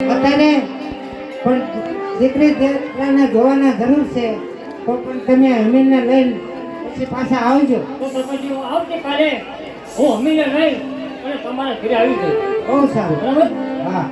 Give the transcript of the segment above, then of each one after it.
અત્યારે પણ દીકરી દીકરાને જોવાના જરૂર છે. તો પણ તમે અમીરને લઈને પછી પાછા આવજો. તો સરપંચજી હું અમીને લઈ અને તમારા ઘરે આવી જઈશ બહુ સારું. બરાબર? હા.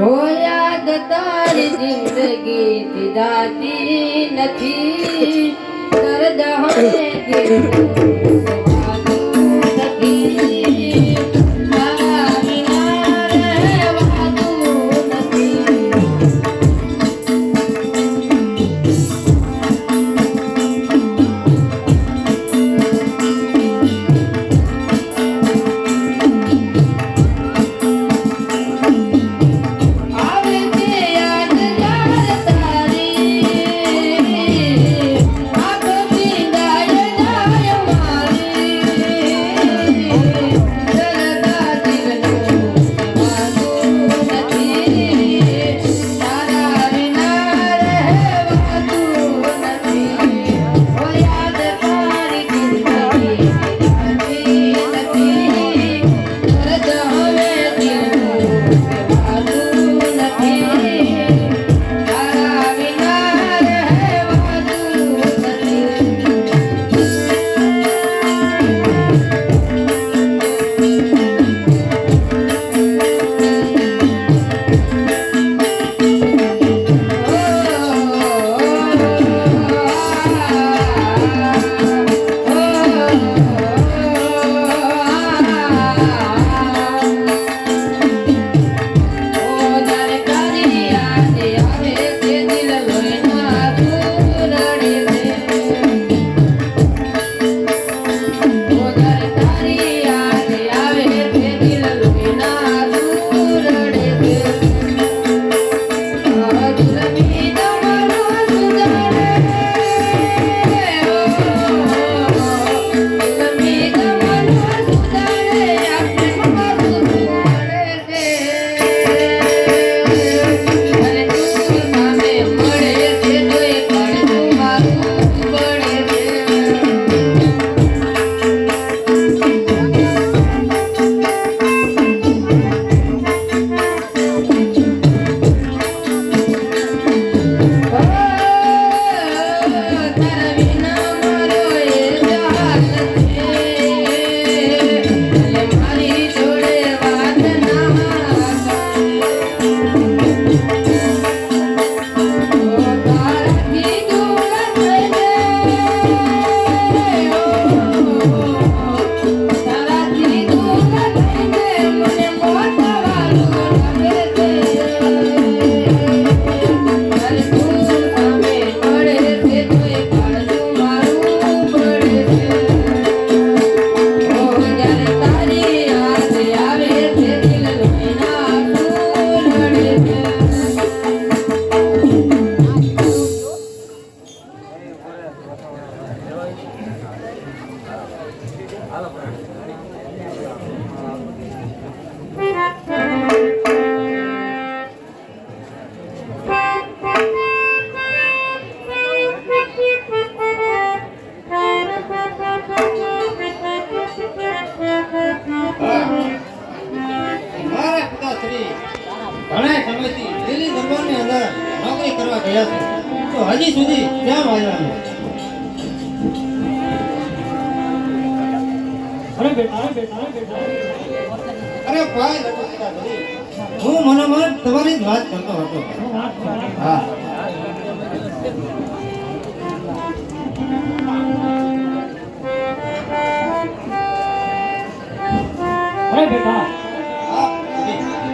હો યાદ તારી જિંદગી દીદાતી નથી. દર્દ હમે દિલ ઘણા સમયથી દિલ્હી દરબારની અંદર નોકરી કરવા ગયા તો હજી સુધી ક્યાં આવ્યા અરે બેટા અરે બેટા અરે ભાઈ હું મનોમન તમારી જ વાત કરતો હતો. હું. અરે બેટા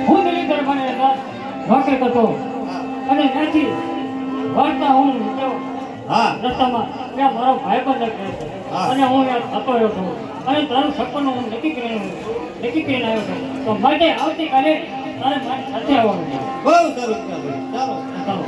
હું દિલ્હી દરબારે હતા નોકરી કરતો. અને ત્યાંથી વાર્તા હું હા. રસ્તામાં. ત્યાં મારો ભાઈ પણ લખ્યો. અને હું રહ્યો છું. અને તારું સપનું હું નક્કી કરીને નક્કી કરીને આવ્યો છું. તો માટે આવતીકાલે તારે મારી સાથે આવવાનું છે. બહુ સરસ ચાલો. ચાલો.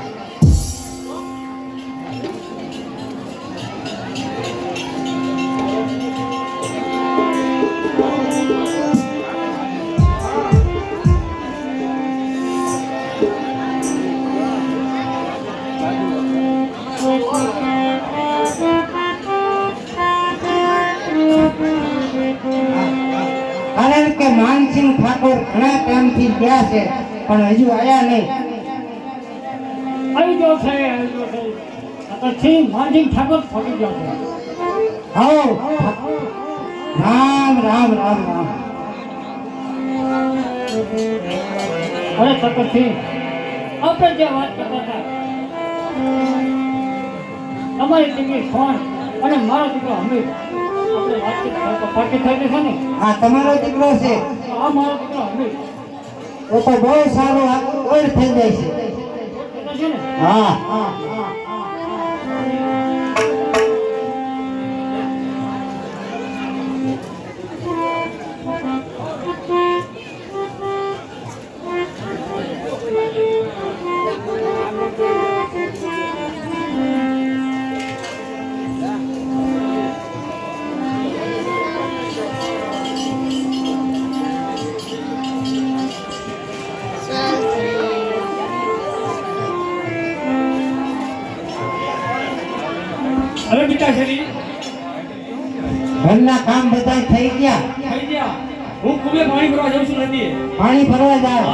કારણ કે માનસિંહ ઠાકોર ઘણા ટાઈમથી ગયા છે પણ હજુ આવ્યા નહીં. આવી ગયો છે આવી ગયો છે માનસિંહ ઠાકોર ફરી ગયો છે. હાઉ રામ રામ રામ રામ. અરે તકરથી આપણે જે વાત કરતા હતા તમારી દીકરી ફોન અને મારો દીકરો હમીર આ તમારો દીકરો છે. તો તો બહુ સારું ઓર થઈ જાય છે. હા. હવે શરી ઘરના કામ બધા થઈ ગયા. થઈ ગયા. હું કુબે પાણી ભરવા જાઉં છું નદીએ. પાણી ભરવા જાવ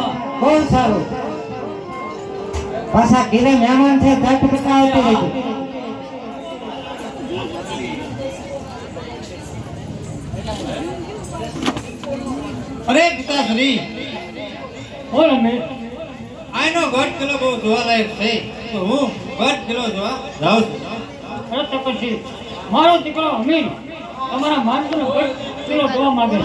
બહુ સારું. પાછા ઘીરે મહેમાન છે ઝટ પટા આવતી રહેજો અરે પિતાશ્રી બોલ અમે. આનો ગઢ કિલો બહુ જોવાલાયક છે. તો હું ગટ કિલો જોવા જાઉં છું. અરે તકરથી મારો દીકરો અમીન તમારા માનસનો ગઢ જોવા માંગે છે.